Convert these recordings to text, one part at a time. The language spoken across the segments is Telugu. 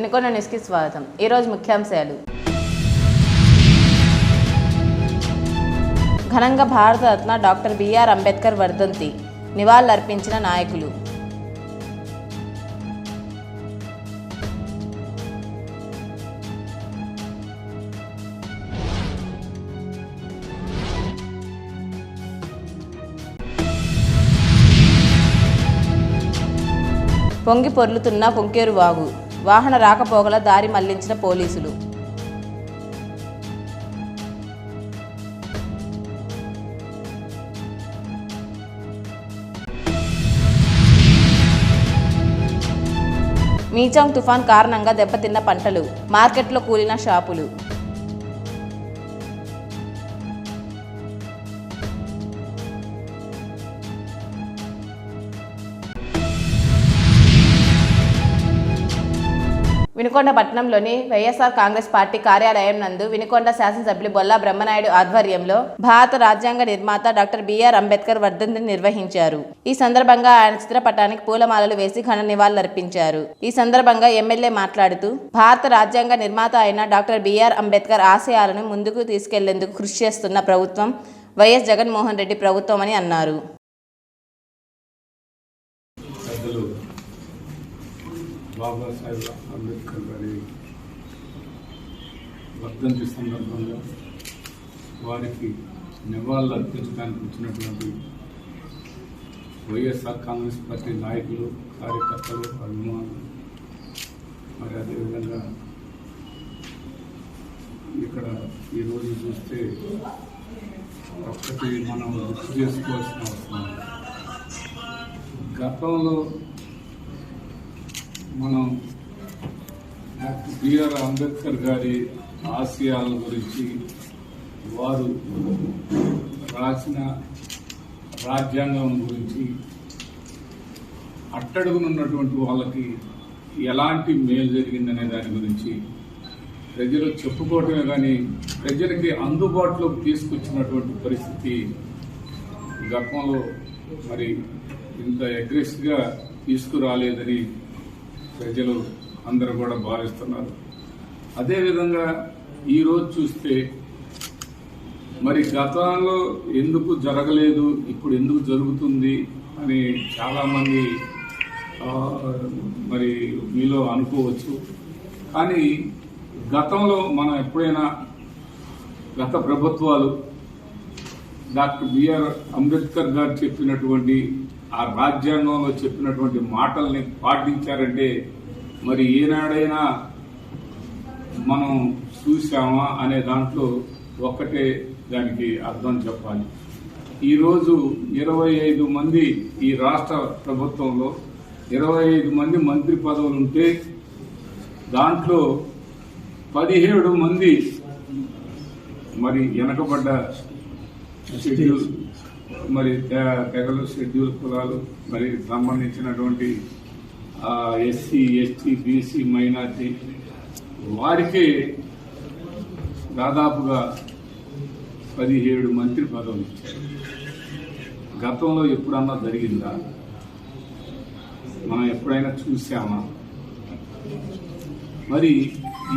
వినుకొండ న్యూస్కి స్వాగతం ఈరోజు ముఖ్యాంశాలు. ఘనంగా భారతరత్న డాక్టర్ బిఆర్ అంబేద్కర్ వర్ధంతి నివాళులర్పించిన నాయకులు. పొంగి పొర్లుతున్న పొంకేరు వాగు వాహన రాకపోకల దారి మళ్ళించిన పోలీసులు. మీచాంగ్ తుఫాన్ కారణంగా దెబ్బతిన్న పంటలు మార్కెట్లో కూలిన షాపులు. వినుకొండ పట్టణంలోని వైఎస్ఆర్ కాంగ్రెస్ పార్టీ కార్యాలయం నందు వినుకొండ శాసనసభ్యులు బొల్లా బ్రహ్మనాయుడు ఆధ్వర్యంలో భారత రాజ్యాంగ నిర్మాత డాక్టర్ బిఆర్ అంబేద్కర్ వర్ధంతిని నిర్వహించారు. ఈ సందర్భంగా ఆయన చిత్రపటానికి పూలమాలలు వేసి ఘన నివాళులర్పించారు. ఈ సందర్భంగా ఎమ్మెల్యే మాట్లాడుతూ భారత రాజ్యాంగ నిర్మాత అయిన డాక్టర్ బిఆర్ అంబేద్కర్ ఆశయాలను ముందుకు తీసుకెళ్ళేందుకు కృషి చేస్తున్న ప్రభుత్వం వైఎస్ జగన్మోహన్ రెడ్డి ప్రభుత్వం అని అన్నారు. బాబాసాహెబ్ అంబేద్కర్ గారి వర్ధంతి సందర్భంగా వారికి నివాళులు అర్పించడానికి వచ్చినటువంటి వైఎస్ఆర్ కాంగ్రెస్ పార్టీ నాయకులు కార్యకర్తలు అభిమానులు. మరి అదేవిధంగా ఇక్కడ ఈరోజు చూస్తే ఒక్కటి మనం గుర్తు చేసుకోవాల్సిన అవసరం గతంలో మనం డాక్టర్ బిఆర్ అంబేద్కర్ గారి ఆశయాల గురించి వారు రాసిన రాజ్యాంగం గురించి అట్టడుగునున్నటువంటి వాళ్ళకి ఎలాంటి మేలు జరిగిందనే దాని గురించి ప్రజలు చెప్పుకోవటమే కానీ ప్రజలకి అందుబాటులోకి తీసుకొచ్చినటువంటి పరిస్థితి గతంలో మరి ఇంత అగ్రెస్గా తీసుకురాలేదని ప్రజలు అందరూ కూడా భావిస్తున్నారు. అదేవిధంగా ఈరోజు చూస్తే మరి గతంలో ఎందుకు జరగలేదు ఇప్పుడు ఎందుకు జరుగుతుంది అని చాలామంది మరి మీలో అనుకోవచ్చు. కానీ గతంలో మనం ఎప్పుడైనా గత ప్రభుత్వాలు డాక్టర్ బిఆర్ అంబేద్కర్ గారు చెప్పినటువంటి ఆ రాజ్యాంగంలో చెప్పినటువంటి మాటల్ని పాటించారంటే మరి ఏనాడైనా మనం చూసామా అనే దాంట్లో ఒక్కటే దానికి అర్థం చెప్పాలి. ఈరోజు ఇరవై ఐదు మంది ఈ రాష్ట్ర ప్రభుత్వంలో ఇరవై ఐదు మంది మంత్రి పదవులు ఉంటే దాంట్లో పదిహేడు మంది మరి వెనకబడ్డ షెడ్యూల్ మరి తెగలు షెడ్యూల్ కులాలు మరి సంబంధించినటువంటి ఎస్సీ ఎస్టీ బీసీ మైనార్టీ వారికి దాదాపుగా పదిహేడు మంత్రి పదవులు ఇచ్చారు. గతంలో ఎప్పుడన్నా జరిగిందా? మనం ఎప్పుడైనా చూసామా మరి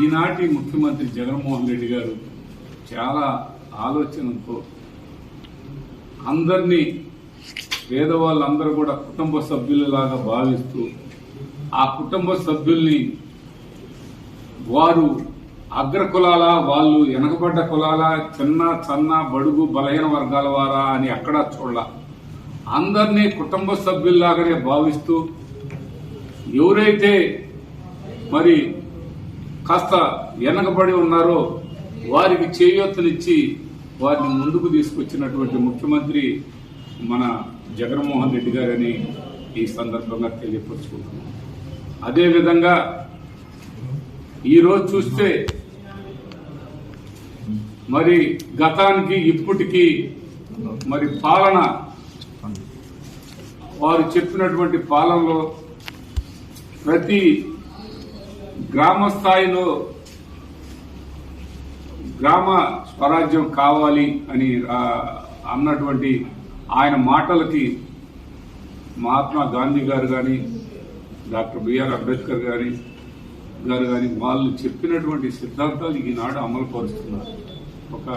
ఈనాటి ముఖ్యమంత్రి జగన్మోహన్ రెడ్డి గారు చాలా ఆలోచనతో అందరినీ పేదవాళ్ళందరూ కూడా కుటుంబ సభ్యులలాగా భావిస్తూ ఆ కుటుంబ సభ్యుల్ని వారు అగ్రకులాల వాళ్ళు వెనకబడ్డ కులాల చిన్న చన్న బడుగు బలహీన వర్గాల వారా అని ఎక్కడా చూడాల. అందరినీ కుటుంబ సభ్యుల్లాగానే భావిస్తూ ఎవరైతే మరి కాస్త వెనకబడి ఉన్నారో వారికి చేయూతనిచ్చి వారిని ముందుకు తీసుకొచ్చినటువంటి ముఖ్యమంత్రి మన జగన్మోహన్ రెడ్డి గారని ఈ సందర్భంగా తెలియపరుచుకుంటున్నాం. అదేవిధంగా ఈరోజు చూస్తే మరి గతానికి ఇప్పటికీ మరి పాలన వారు చెప్పినటువంటి పాలనలో ప్రతి గ్రామ స్థాయిలో గ్రామ స్వరాజ్యం కావాలి అని అన్నటువంటి ఆయన మాటలకి మహాత్మా గాంధీ గారు కానీ డాక్టర్ బిఆర్ అంబేద్కర్ గారి గారు కానీ వాళ్ళు చెప్పినటువంటి సిద్ధాంతాలు ఈనాడు అమలు పరుస్తున్నారు. ఒక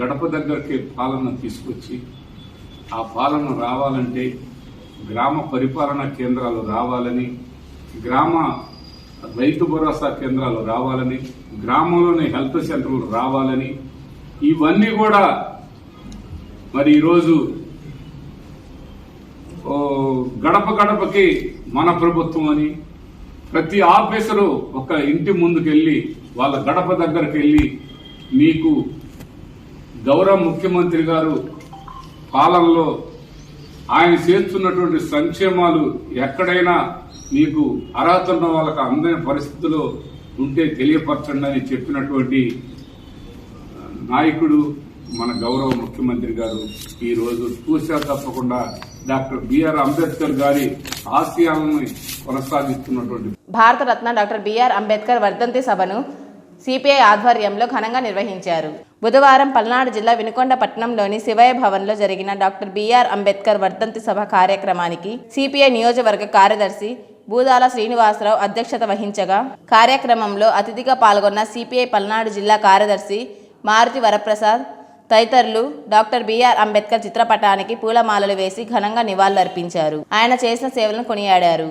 గడప దగ్గరికి పాలన తీసుకొచ్చి ఆ పాలన రావాలంటే గ్రామ పరిపాలనా కేంద్రాలు రావాలని గ్రామ రైతు భరోసా కేంద్రాలు రావాలని గ్రామంలోని హెల్త్ సెంటర్లు రావాలని ఇవన్నీ కూడా మరి ఈరోజు గడప గడపకి మన ప్రభుత్వం అని ప్రతి ఆఫీసరు ఒక ఇంటి ముందుకెళ్ళి వాళ్ళ గడప దగ్గరికి వెళ్ళి మీకు గౌరవ ముఖ్యమంత్రి గారు పాలనలో ఆయన చేస్తున్నటువంటి సంక్షేమాలు ఎక్కడైనా మీకు అర్హత ఉన్న వాళ్ళకి అందని పరిస్థితుల్లో ఉంటే తెలియపరచండి అని చెప్పినటువంటి నాయకుడు మన గౌరవ ముఖ్యమంత్రి గారు ఈ రోజు చూసా తప్పకుండా డాక్టర్ బిఆర్ అంబేద్కర్ గారి ఆశయాలను కొనసాగిస్తున్నటువంటి Bharat Ratna doctor B R Ambedkar వర్ధంతి సభను సిపిఐ ఆధ్వర్యంలో ఘనంగా నిర్వహించారు. బుధవారం పల్నాడు జిల్లా వినుకొండ పట్టణంలోని శివయ భవన్లో జరిగిన డాక్టర్ బిఆర్ అంబేద్కర్ వర్ధంతి సభ కార్యక్రమానికి సిపిఐ నియోజకవర్గ కార్యదర్శి బూదాల శ్రీనివాసరావు అధ్యక్షత వహించగా కార్యక్రమంలో అతిథిగా పాల్గొన్న సిపిఐ పల్నాడు జిల్లా కార్యదర్శి మారుతి వరప్రసాద్ తదితరులు డాక్టర్ బిఆర్ అంబేద్కర్ చిత్రపటానికి పూలమాలలు వేసి ఘనంగా నివాళులర్పించారు. ఆయన చేసిన సేవలను కొనియాడారు.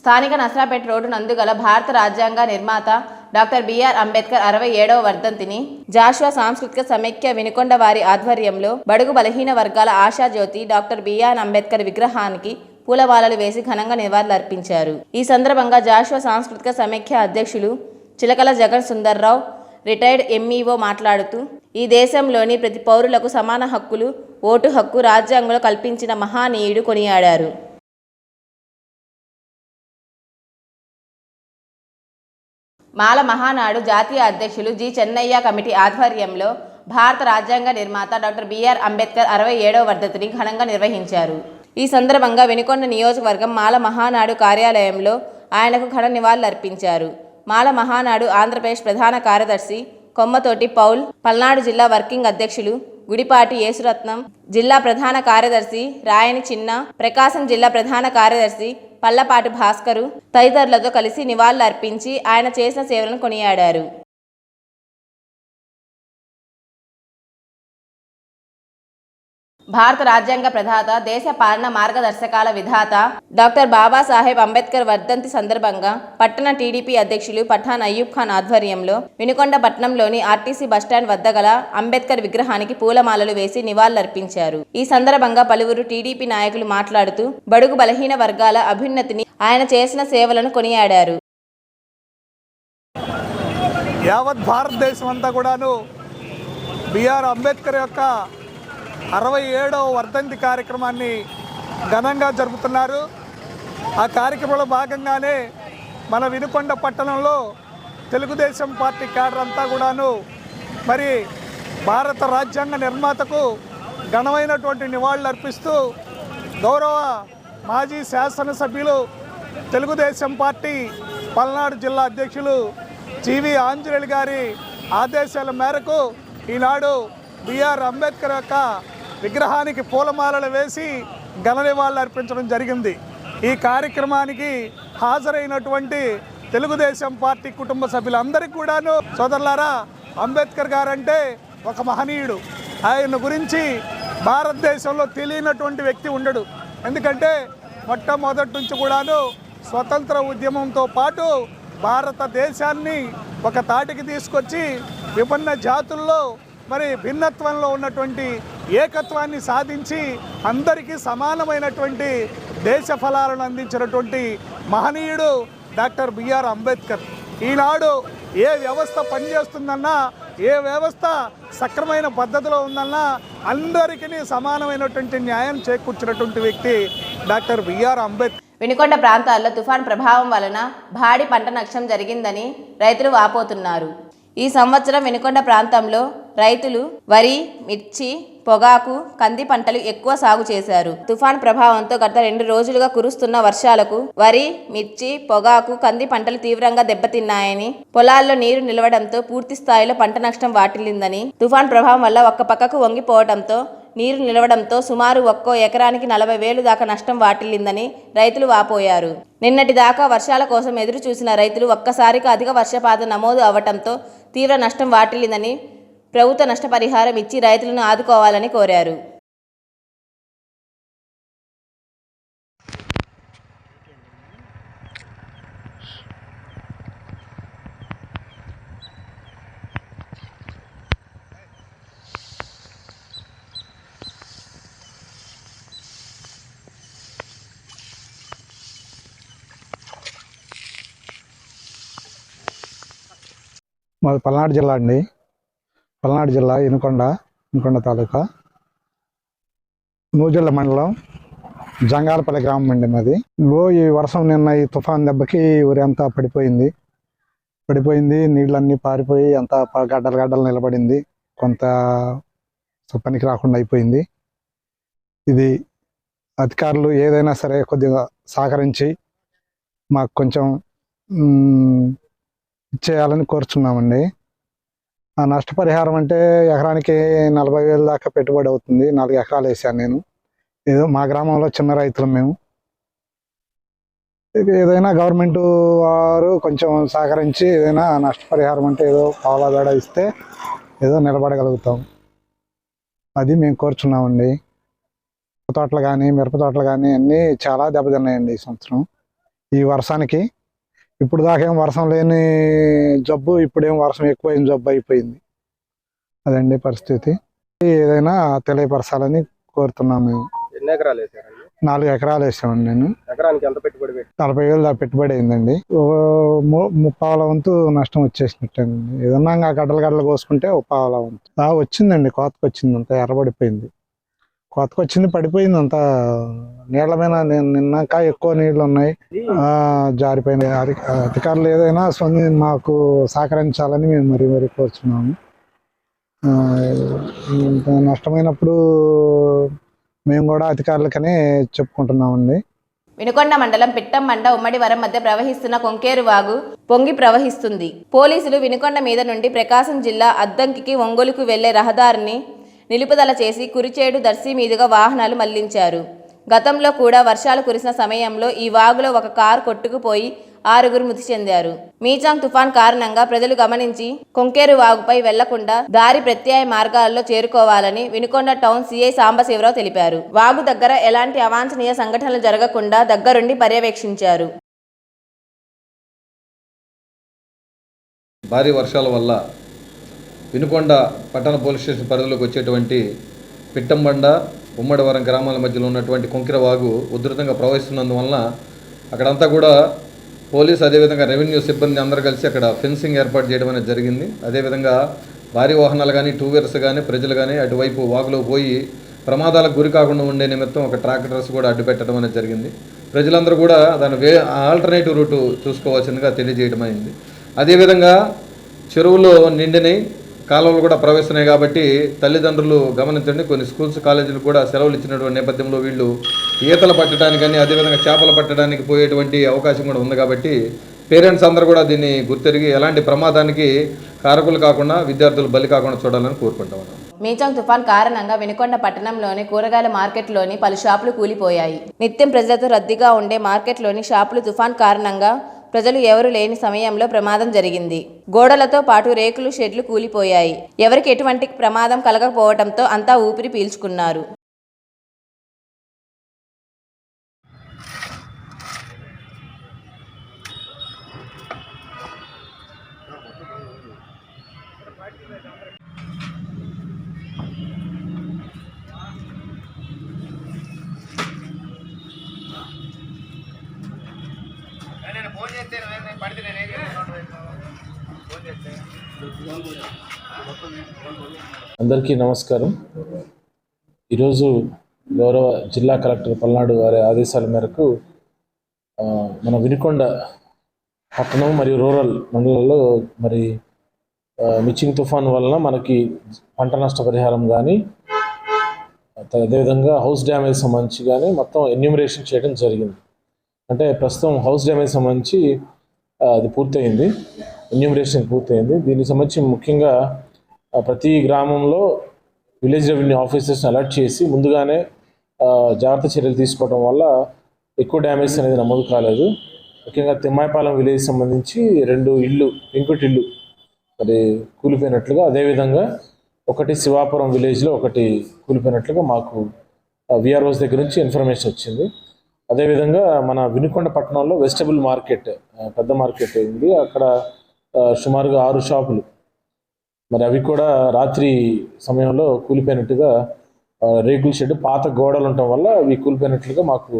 స్థానిక నసరాపేట రోడ్డు నందుగల భారత రాజ్యాంగ నిర్మాత డాక్టర్ బిఆర్ అంబేద్కర్ అరవై ఏడవ వర్ధంతిని. జాషువా సాంస్కృతిక సమైక్య వినుకొండ వారి ఆధ్వర్యంలో బడుగు బలహీన వర్గాల ఆశాజ్యోతి డాక్టర్ బిఆర్ అంబేద్కర్ విగ్రహానికి పూలమాలలు వేసి ఘనంగా నివాళులర్పించారు. ఈ సందర్భంగా జాషువా సాంస్కృతిక సమైక్య అధ్యక్షులు చిలకల జగన్ సుందర్రావు రిటైర్డ్ ఎంఈఓ మాట్లాడుతూ ఈ దేశంలోని ప్రతి పౌరులకు సమాన హక్కులు ఓటు హక్కు రాజ్యాంగంలో కల్పించిన మహానీయుడు కొనియాడారు. మాల మహానాడు జాతీయ అధ్యక్షులు జి. చెన్నయ్య కమిటీ ఆధ్వర్యంలో భారత రాజ్యాంగ నిర్మాత డాక్టర్ బిఆర్ అంబేద్కర్ అరవై ఏడవ వర్ధతిని ఘనంగా నిర్వహించారు. ఈ సందర్భంగా వెనుకొండ నియోజకవర్గం మాల మహానాడు కార్యాలయంలో ఆయనకు ఘన నివాళులర్పించారు. మాల మహానాడు ఆంధ్రప్రదేశ్ ప్రధాన కార్యదర్శి కొమ్మతోటి పౌల్ పల్నాడు జిల్లా వర్కింగ్ అధ్యక్షులు గుడిపాటి యేసురత్నం జిల్లా ప్రధాన కార్యదర్శి రాయని చిన్న ప్రకాశం జిల్లా ప్రధాన కార్యదర్శి పల్లపాటి భాస్కరు తదితరులతో కలిసి నివాళులర్పించి ఆయన చేసిన సేవలను కొనియాడారు. భారత రాజ్యాంగ ప్రధాత దేశ పాలన మార్గదర్శకాల విధాత డాక్టర్ బాబాసాహెబ్ అంబేద్కర్ వర్ధంతి సందర్భంగా పట్టణ టీడీపీ అధ్యక్షులు పఠాన్ అయ్యూబ్ ఖాన్ ఆధ్వర్యంలో వినుకొండ పట్టణంలోని ఆర్టీసీ బస్టాండ్ వద్ద గల అంబేద్కర్ విగ్రహానికి పూలమాలలు వేసి నివాళులర్పించారు. ఈ సందర్భంగా పలువురు టీడీపీ నాయకులు మాట్లాడుతూ బడుగు బలహీన వర్గాల అభ్యున్నతిని ఆయన చేసిన సేవలను కొనియాడారు. యావత్ భారతదేశం అంతా కూడాను బిఆర్ అంబేద్కర్ యొక్క అరవై ఏడవ వర్ధంతి కార్యక్రమాన్ని ఘనంగా జరుపుతున్నారు. ఆ కార్యక్రమంలో భాగంగానే మన వినుకొండ పట్టణంలో తెలుగుదేశం పార్టీ క్యాడర్ అంతా కూడాను మరి భారత రాజ్యాంగ నిర్మాతకు ఘనమైనటువంటి నివాళులు అర్పిస్తూ గౌరవ మాజీ శాసనసభ్యులు తెలుగుదేశం పార్టీ పల్నాడు జిల్లా అధ్యక్షులు జీవి ఆంజనేయులు గారి ఆదేశాల మేరకు ఈనాడు బిఆర్ అంబేద్కర్ యొక్క విగ్రహానికి పూలమాలలు వేసి ఘన నివాళులు అర్పించడం జరిగింది. ఈ కార్యక్రమానికి హాజరైనటువంటి తెలుగుదేశం పార్టీ కుటుంబ సభ్యులందరికీ కూడాను సోదరులారా అంబేద్కర్ గారంటే ఒక మహనీయుడు. ఆయన గురించి భారతదేశంలో తెలియనటువంటి వ్యక్తి ఉండడు. ఎందుకంటే మొట్టమొదటి నుంచి కూడాను స్వతంత్ర ఉద్యమంతో పాటు భారతదేశాన్ని ఒక తాటికి తీసుకొచ్చి విభిన్న జాతుల్లో మరి భిన్నత్వంలో ఉన్నటువంటి ఏకత్వాన్ని సాధించి అందరికీ సమానమైనటువంటి దేశ ఫలాలను అందించినటువంటి మహనీయుడు డాక్టర్ బిఆర్ అంబేద్కర్. ఈనాడు ఏ వ్యవస్థ పనిచేస్తుందన్నా ఏ వ్యవస్థ సక్రమైన పద్ధతిలో ఉందన్నా అందరికీ సమానమైనటువంటి న్యాయం చేకూర్చినటువంటి వ్యక్తి డాక్టర్ బిఆర్ అంబేద్కర్. వినుకొండ ప్రాంతాల్లో తుఫాన్ ప్రభావం వలన భారీ పంట నష్టం జరిగిందని రైతులు వాపోతున్నారు. ఈ సంవత్సరం వినుకొండ ప్రాంతంలో రైతులు వరి మిర్చి పొగాకు కంది పంటలు ఎక్కువ సాగు చేశారు. తుఫాన్ ప్రభావంతో గత రెండు రోజులుగా కురుస్తున్న వర్షాలకు వరి మిర్చి పొగాకు కంది పంటలు తీవ్రంగా దెబ్బతిన్నాయని పొలాల్లో నీరు నిలవడంతో పూర్తి స్థాయిలో పంట నష్టం వాటిల్లిందని తుఫాన్ ప్రభావం వల్ల ఒక్క పక్కకు వంగిపోవడంతో నీరు నిలవడంతో సుమారు ఒక్కో ఎకరానికి నలభై వేలు దాకా నష్టం వాటిల్లిందని రైతులు వాపోయారు. నిన్నటి దాకా వర్షాల కోసం ఎదురు చూసిన రైతులు ఒక్కసారిగా అధిక వర్షపాతం నమోదు అవ్వటంతో తీవ్ర నష్టం వాటిల్లిందని ప్రభుత్వ నష్టపరిహారం ఇచ్చి రైతులను ఆదుకోవాలని కోరారు. మాది పల్నాడు జిల్లా అండి. పల్నాడు జిల్లా ఇనుకొండ ఇనుకొండ తాలూకా. నూజిళ్ళ మండలం జంగాలపల్లి గ్రామం అండి మాది. ఇగో ఈ వర్షం నిన్న ఈ తుఫాన్ దెబ్బకి ఊరి అంతా పడిపోయింది. పడిపోయింది నీళ్ళన్నీ పారిపోయి అంతా గడ్డలు గడ్డలు నిలబడింది. కొంత పనికి రాకుండా అయిపోయింది. ఇది అధికారులు ఏదైనా సరే కొద్దిగా సహకరించి మాకు కొంచెం చేయాలని కోరుచున్నామండి. నష్టపరిహారం అంటే ఎకరానికి నలభై వేలు దాకా పెట్టుబడి అవుతుంది. నాలుగు ఎకరాలు వేసాను నేను. ఏదో మా గ్రామంలో చిన్న రైతులు మేము. ఏదైనా గవర్నమెంట్ వారు కొంచెం సహకరించి ఏదైనా నష్టపరిహారం అంటే ఏదో పావులా ఇస్తే ఏదో నిలబడగలుగుతాం. అది మేము కోరుచున్నామండి. తోటలు కానీ మిరప తోటలు కానీ అన్నీ చాలా దెబ్బతిన్నాయండి ఈ సంవత్సరం. ఈ వర్షానికి ఇప్పుడు దాకేం వర్షం లేని జబ్బు ఇప్పుడేం వర్షం ఎక్కువైన జబ్బు అయిపోయింది. అదండి పరిస్థితి. ఏదైనా తెలియపరచాలని కోరుతున్నాం మేము. ఎన్ని ఎకరాలు వేసారండి? నాలుగు ఎకరాలు వేసామండి నేను. ఎకరానికి ఎంత పెట్టుబడి పెట్టి నలభై వేలు దాకా పెట్టుబడి అయిందండి. ముప్పావల వంతు నష్టం వచ్చేసినట్టేనండి. ఏదన్నా గడ్డలు గడ్డలు కోసుకుంటే ఒక పావల వంతు. ఆ, వచ్చిందండి కోతకు వచ్చింది అంతా ఎర్రబడిపోయింది. కోతకు వచ్చింది పడిపోయింది అంతా. నీళ్ళ మీద నిన్నాక ఎక్కువ నీళ్ళు ఉన్నాయి అధి- అధికారులు ఏదైనా స్పంది మాకు సహకరించాలని మేము మరీ మరీ కోరుచున్నాము. నష్టమైనప్పుడు మేము కూడా అధికారులకనే చెప్పుకుంటున్నామండి. వినుకొండ మండలం పిట్టంమండ ఉమ్మడి వరం మధ్య ప్రవహిస్తున్న కొంకేరు వాగు పొంగి ప్రవహిస్తుంది. పోలీసులు వినుకొండ మీద నుండి ప్రకాశం జిల్లా అద్దంకికి ఒంగోలుకు వెళ్ళే రహదారిని నిలుపుదల చేసి కురిచేడు దర్శి మీదుగా వాహనాలు మళ్ళించారు. గతంలో కూడా వర్షాలు కురిసిన సమయంలో ఈ వాగులో ఒక కారు కొట్టుకుపోయి ఆరుగురు మృతి చెందారు. మీచాంగ్ తుఫాన్ కారణంగా ప్రజలు గమనించి కొంకేరు వాగుపై వెళ్ళకుండా దారి ప్రత్యాయ మార్గాల్లో చేరుకోవాలని వినుకొండ టౌన్ సీఐ సాంబశివరావు తెలిపారు. వాగు దగ్గర ఎలాంటి అవాంఛనీయ సంఘటనలు జరగకుండా దగ్గరుండి పర్యవేక్షించారు. భారీ వర్షాల వల్ల వినుకొండ పట్టణ పోలీస్ స్టేషన్ పరిధిలోకి వచ్చేటువంటి పిట్టంబండ ఉమ్మడివరం గ్రామాల మధ్యలో ఉన్నటువంటి కొంకిర వాగు ఉధృతంగా ప్రవహిస్తున్నందువలన అక్కడంతా కూడా పోలీస్ అదేవిధంగా రెవెన్యూ సిబ్బంది అందరూ కలిసి అక్కడ ఫెన్సింగ్ ఏర్పాటు చేయడం అనేది జరిగింది. అదేవిధంగా భారీ వాహనాలు కానీ టూ వీలర్స్ కానీ ప్రజలు కానీ అటువైపు వాగులో పోయి ప్రమాదాలకు గురి కాకుండా ఉండే నిమిత్తం ఒక ట్రాక్టర్స్ కూడా అడ్డు పెట్టడం అనేది జరిగింది. ప్రజలందరూ కూడా దాని వే ఆల్టర్నేటివ్ రూటు చూసుకోవాల్సిందిగా తెలియజేయడం అయింది. అదేవిధంగా చెరువులో నిండినై కాలువలు కూడా ప్రవేశిస్తున్నాయి కాబట్టి తల్లిదండ్రులు గమనించండి. కొన్ని స్కూల్స్ కాలేజీలు కూడా సెలవులు ఇచ్చినటువంటి నేపథ్యంలో వీళ్ళు ఈతలు పట్టడానికి కానీ అదేవిధంగా చేపలు పట్టడానికి పోయేటువంటి అవకాశం కూడా ఉంది కాబట్టి పేరెంట్స్ అందరూ కూడా దీన్ని గుర్తెరిగి ఎలాంటి ప్రమాదానికి కారకులు కాకుండా విద్యార్థులు బలి కాకుండా చూడాలని కోరుకుంటాం మీచాంగ్ తుఫాన్ కారణంగా వెనుకొండ పట్టణంలోని కూరగాయల మార్కెట్లోని పలు షాపులు కూలిపోయాయి. నిత్యం ప్రజలతో రద్దీగా ఉండే మార్కెట్లోని షాపులు తుఫాన్ కారణంగా ప్రజలు ఎవరు లేని సమయంలో ప్రమాదం జరిగింది. గోడలతో పాటు రేకులు షెడ్లు కూలిపోయాయి. ఎవరికి ఎటువంటి ప్రమాదం కలగకపోవడంతో అంతా ఊపిరి పీల్చుకున్నారు. అందరికీ నమస్కారం. ఈరోజు గౌరవ జిల్లా కలెక్టర్ పల్నాడు వారి ఆదేశాల మేరకు మన వినుకొండ పట్టణం మరియు రూరల్ మండలాల్లో మరి మిచ్చింగ్ మిచింగ్ తుఫాన్ వలన మనకి పంట నష్ట పరిహారం కానీ అదేవిధంగా హౌస్ డ్యామేజ్ సంబంధించి కానీ మొత్తం ఎన్యూమరేషన్ చేయడం జరిగింది. అంటే ప్రస్తుతం హౌస్ డ్యామేజ్ సంబంధించి అది పూర్తయింది. ఎన్యూమరేషన్ పూర్తయింది. దీనికి సంబంధించి ముఖ్యంగా ప్రతి గ్రామంలో విలేజ్ రెవెన్యూ ఆఫీసర్స్ని అలర్ట్ చేసి ముందుగానే జాగ్రత్త చర్యలు తీసుకోవడం వల్ల ఎక్కువ డ్యామేజ్ అనేది నమోదు కాలేదు. ముఖ్యంగా తిమ్మాయిపాలెం విలేజ్ సంబంధించి రెండు ఇల్లు పెంకుటి ఇల్లు మరి కూలిపోయినట్లుగా అదేవిధంగా ఒకటి శివాపురం విలేజ్లో ఒకటి కూలిపోయినట్లుగా మాకు విఆర్ఓస్ దగ్గర నుంచి ఇన్ఫర్మేషన్ వచ్చింది. అదేవిధంగా మన వినుకొండ పట్టణంలో వెజిటబుల్ మార్కెట్ పెద్ద మార్కెట్ ఉంది. అక్కడ సుమారుగా ఆరు షాపులు. మరి అవి కూడా రాత్రి సమయంలో కూలిపోయినట్టుగా రేకుల షెడ్ పాత గోడలు ఉండటం వల్ల అవి కూలిపోయినట్లుగా మాకు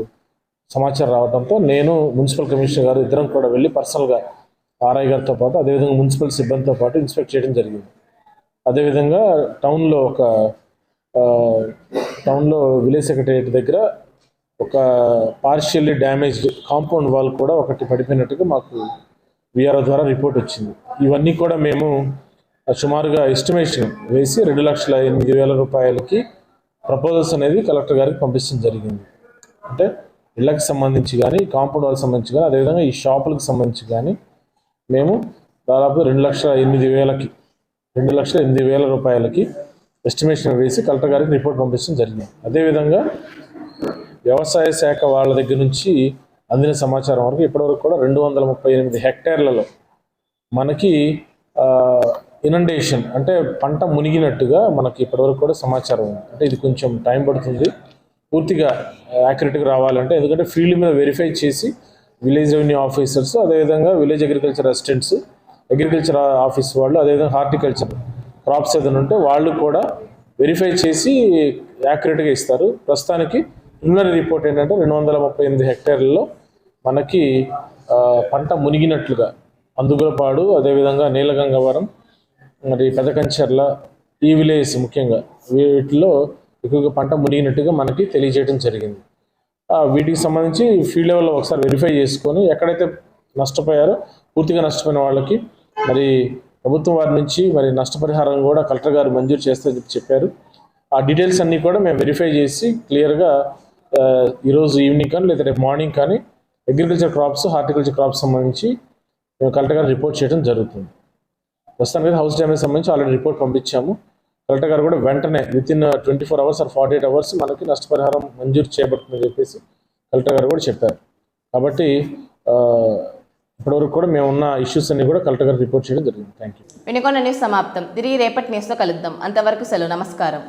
సమాచారం రావడంతో నేను మున్సిపల్ కమిషనర్ గారు ఇద్దరం కూడా వెళ్ళి పర్సనల్గా ఆర్ఐ గారితో పాటు అదేవిధంగా మున్సిపల్ సిబ్బందితో పాటు ఇన్స్పెక్ట్ చేయడం జరిగింది. అదేవిధంగా టౌన్లో ఒక టౌన్లో విలేజ్ సెక్రటరియట్ దగ్గర ఒక పార్షియల్లీ డ్యామేజ్డ్ కాంపౌండ్ వాల్ కూడా ఒకటి పడిపోయినట్టుగా మాకు విఆర్ఓ ద్వారా రిపోర్ట్ వచ్చింది. ఇవన్నీ కూడా మేము సుమారుగా ఎస్టిమేషన్ వేసి రెండు లక్షల ఎనిమిది వేల రూపాయలకి ప్రపోజల్స్ అనేది కలెక్టర్ గారికి పంపించడం జరిగింది. అంటే ఇళ్ళకి సంబంధించి కానీ కాంపౌండ్ వాళ్ళకి సంబంధించి కానీ అదేవిధంగా ఈ షాపులకు సంబంధించి కానీ మేము దాదాపు రెండు లక్షల ఎనిమిది వేలకి రెండు లక్షల ఎనిమిది వేల రూపాయలకి ఎస్టిమేషన్ వేసి కలెక్టర్ గారికి రిపోర్ట్ పంపించడం జరిగింది. అదేవిధంగా వ్యవసాయ శాఖ వాళ్ళ దగ్గర నుంచి అందిన సమాచారం వరకు ఇప్పటివరకు కూడా రెండు వందల ముప్పై ఎనిమిది హెక్టార్లలో మనకి ఇనండేషన్ అంటే పంట మునిగినట్టుగా మనకి ఇప్పటివరకు కూడా సమాచారం ఉంది. అంటే ఇది కొంచెం టైం పడుతుంది. పూర్తిగా యాక్యురేట్గా రావాలంటే ఎందుకంటే ఫీల్డ్ మీద వెరిఫై చేసి విలేజ్ రెవెన్యూ ఆఫీసర్స్ అదేవిధంగా village agriculture assistants agriculture office వాళ్ళు అదేవిధంగా హార్టికల్చర్ క్రాప్స్ ఏదైనా ఉంటే వాళ్ళు కూడా వెరిఫై చేసి యాక్యురేట్గా ఇస్తారు. ప్రస్తుతానికి ప్రిలిమినరీ రిపోర్ట్ ఏంటంటే రెండు వందల ముప్పై ఎనిమిది హెక్టార్లలో మనకి పంట మునిగినట్లుగా. అందుగులపాడు అదేవిధంగా నీలగంగవరం మరి పెదకంచెర్ల ఈ విలేజ్ ముఖ్యంగా. వీటిలో ఎక్కువగా పంట మునిగినట్టుగా మనకి తెలియజేయడం జరిగింది. వీటికి సంబంధించి ఫీల్డ్ లెవెల్లో ఒకసారి వెరిఫై చేసుకొని ఎక్కడైతే నష్టపోయారో పూర్తిగా నష్టపోయిన వాళ్ళకి మరి ప్రభుత్వం వారి నుంచి మరి నష్టపరిహారం కూడా కలెక్టర్ గారు మంజూరు చేస్తే చెప్పారు. ఆ డీటెయిల్స్ అన్నీ కూడా మేము వెరిఫై చేసి క్లియర్గా ఈరోజు ఈవినింగ్ కానీ లేదా రేపు మార్నింగ్ కానీ అగ్రికల్చర్ క్రాప్స్ హార్టికల్చర్ క్రాప్స్ సంబంధించి మేము కలెక్టర్ గారు రిపోర్ట్ చేయడం జరుగుతుంది. ప్రస్తుతానికి హౌస్ డ్యామేజ్ సంబంధించి ఆల్రెడీ రిపోర్ట్ పంపించాము. కలెక్టర్ గారు కూడా వెంటనే within twenty four hours or forty eight hours మనకి నష్టపరిహారం మంజూరు చేయబడుతుందని చెప్పేసి కలెక్టర్ గారు కూడా చెప్పారు. కాబట్టి ఇప్పటివరకు కూడా మేము ఉన్న ఇష్యూస్ అన్ని కూడా కలెక్టర్ గారు రిపోర్ట్ చేయడం జరిగింది. థ్యాంక్ యూ వినుకొండ న్యూస్ సమాప్తం. తిరిగి రేపటి న్యూస్లో కలుద్దాం. అంతవరకు సెలవు. నమస్కారం.